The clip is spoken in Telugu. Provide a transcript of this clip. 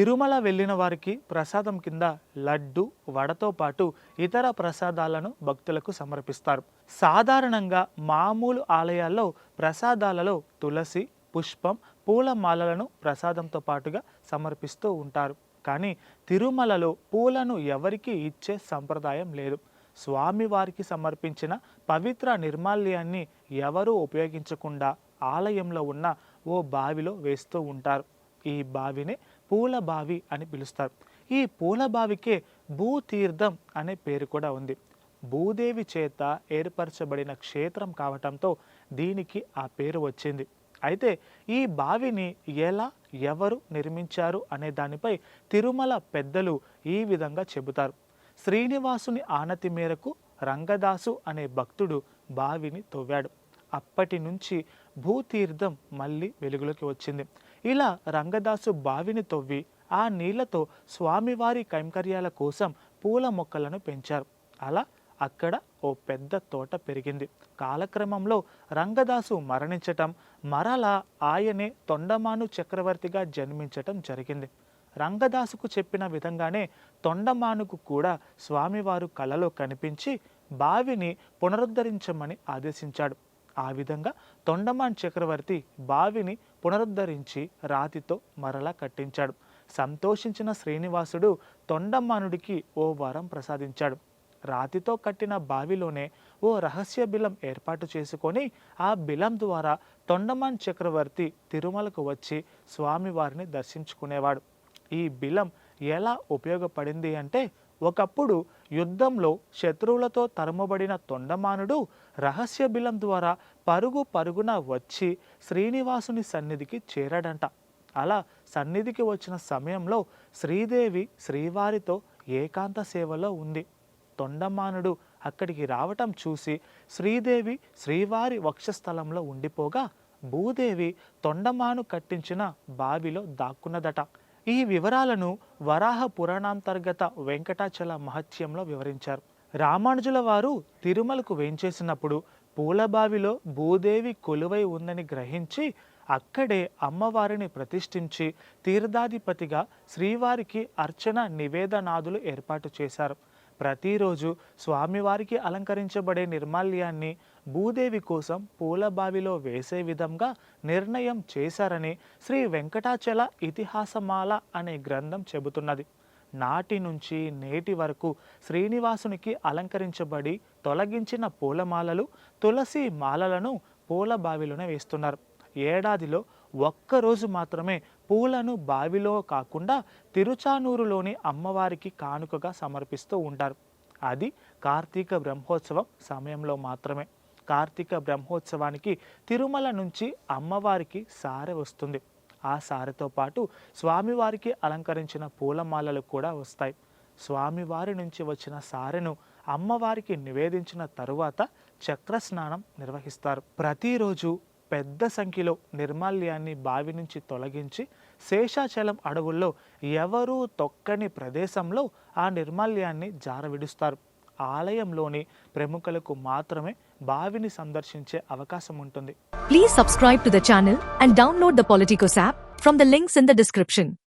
తిరుమల వెళ్ళిన వారికి ప్రసాదం కింద లడ్డు వడతో పాటు ఇతర ప్రసాదాలను భక్తులకు సమర్పిస్తారు. సాధారణంగా మామూలు ఆలయాల్లో ప్రసాదాలలో తులసి పుష్పం పూల మాలలను ప్రసాదంతో పాటుగా సమర్పిస్తూ ఉంటారు. కానీ తిరుమలలో పూలను ఎవరికీ ఇచ్చే సంప్రదాయం లేదు. స్వామివారికి సమర్పించిన పవిత్ర నిర్మాల్యాన్ని ఎవరూ ఉపయోగించకుండా ఆలయంలో ఉన్న ఓ బావిలో వేస్తూ ఉంటారు. ఈ బావినే పూల బావి అని పిలుస్తారు. ఈ పూల బావికే భూతీర్థం అనే పేరు కూడా ఉంది. భూదేవి చేత ఏర్పరచబడిన క్షేత్రం కావటంతో దీనికి ఆ పేరు వచ్చింది. అయితే ఈ బావిని ఎలా ఎవరు నిర్మించారు అనే దానిపై తిరుమల పెద్దలు ఈ విధంగా చెబుతారు. శ్రీనివాసుని ఆనతి మేరకు రంగదాసు అనే భక్తుడు బావిని తవ్వాడు. అప్పటి నుంచి భూతీర్థం మళ్ళీ వెలుగులోకి వచ్చింది. ఇలా రంగదాసు బావిని తవ్వి ఆ నీళ్ళతో స్వామివారి కైంకర్యాల కోసం పూల మొక్కలను పెంచారు. అలా అక్కడ ఓ పెద్ద తోట పెరిగింది. కాలక్రమంలో రంగదాసు మరణించటం మరలా ఆయనే తొండమాను చక్రవర్తిగా జన్మించటం జరిగింది. రంగదాసుకు చెప్పిన విధంగానే తొండమానుకు కూడా స్వామివారు కలలో కనిపించి బావిని పునరుద్ధరించమని ఆదేశించాడు. ఆ విధంగా తొండమాన్ చక్రవర్తి బావిని పునరుద్ధరించి రాతితో మరలా కట్టించాడు. సంతోషించిన శ్రీనివాసుడు తొండమానుడికి ఓ వరం ప్రసాదించాడు. రాతితో కట్టిన బావిలోనే ఓ రహస్య బిలం ఏర్పాటు చేసుకొని ఆ బిలం ద్వారా తొండమాన్ చక్రవర్తి తిరుమలకు వచ్చి స్వామివారిని దర్శించుకునేవాడు. ఈ బిలం ఎలా ఉపయోగపడింది అంటే ఒకప్పుడు యుద్ధంలో శత్రువులతో తరుమబడిన తొండమానుడు రహస్య బిలం ద్వారా పరుగు పరుగున వచ్చి శ్రీనివాసుని సన్నిధికి చేరాడంట. అలా సన్నిధికి వచ్చిన సమయంలో శ్రీదేవి శ్రీవారితో ఏకాంత సేవలో ఉంది. తొండమానుడు అక్కడికి రావటం చూసి శ్రీదేవి శ్రీవారి వక్షస్థలంలో ఉండిపోగా భూదేవి తొండమాను కట్టించిన బావిలో దాక్కున్నదట. ఈ వివరాలను వరాహ పురాణాంతర్గత వెంకటాచల మహత్యంలో వివరించారు. రామానుజుల వారు తిరుమలకు వేంచేసినప్పుడు పూలబావిలో భూదేవి కొలువై ఉందని గ్రహించి అక్కడే అమ్మవారిని ప్రతిష్ఠించి తీర్థాధిపతిగా శ్రీవారికి అర్చన నివేదనాదులు ఏర్పాటు చేశారు. ప్రతిరోజు స్వామివారికి అలంకరించబడే నిర్మాల్యాన్ని భూదేవి కోసం పూలబావిలో వేసే విధంగా నిర్ణయం చేశారని శ్రీ వెంకటాచల ఇతిహాసమాల అనే గ్రంథం చెబుతున్నది. నాటి నుంచి నేటి వరకు శ్రీనివాసునికి అలంకరించబడి తొలగించిన పూలమాలలు తులసి మాలలను పూల బావిలోనే వేస్తున్నారు. ఏడాదిలో ఒక్కరోజు మాత్రమే పూలను బావిలో కాకుండా తిరుచానూరులోని అమ్మవారికి కానుకగా సమర్పిస్తూ ఉంటారు. అది కార్తీక బ్రహ్మోత్సవం సమయంలో మాత్రమే. కార్తీక బ్రహ్మోత్సవానికి తిరుమల నుంచి అమ్మవారికి సారె వస్తుంది. ఆ సారెతో పాటు స్వామివారికి అలంకరించిన పూలమాలలు కూడా వస్తాయి. స్వామివారి నుంచి వచ్చిన సారెను అమ్మవారికి నివేదించిన తరువాత చక్ర స్నానం నిర్వహిస్తారు. ప్రతిరోజు పెద్ద సంఖ్యలో నిర్మాల్యాన్ని బావి నుంచి తొలగించి శేషాచలం అడవుల్లో ఎవరూ తొక్కని ప్రదేశంలో ఆ నిర్మాల్యాన్ని జారవిడుస్తారు. ఆలయంలోని ప్రముఖులకు మాత్రమే బావిని సందర్శించే అవకాశం ఉంటుంది. Please subscribe to the channel and download the Politicos app from the links in the description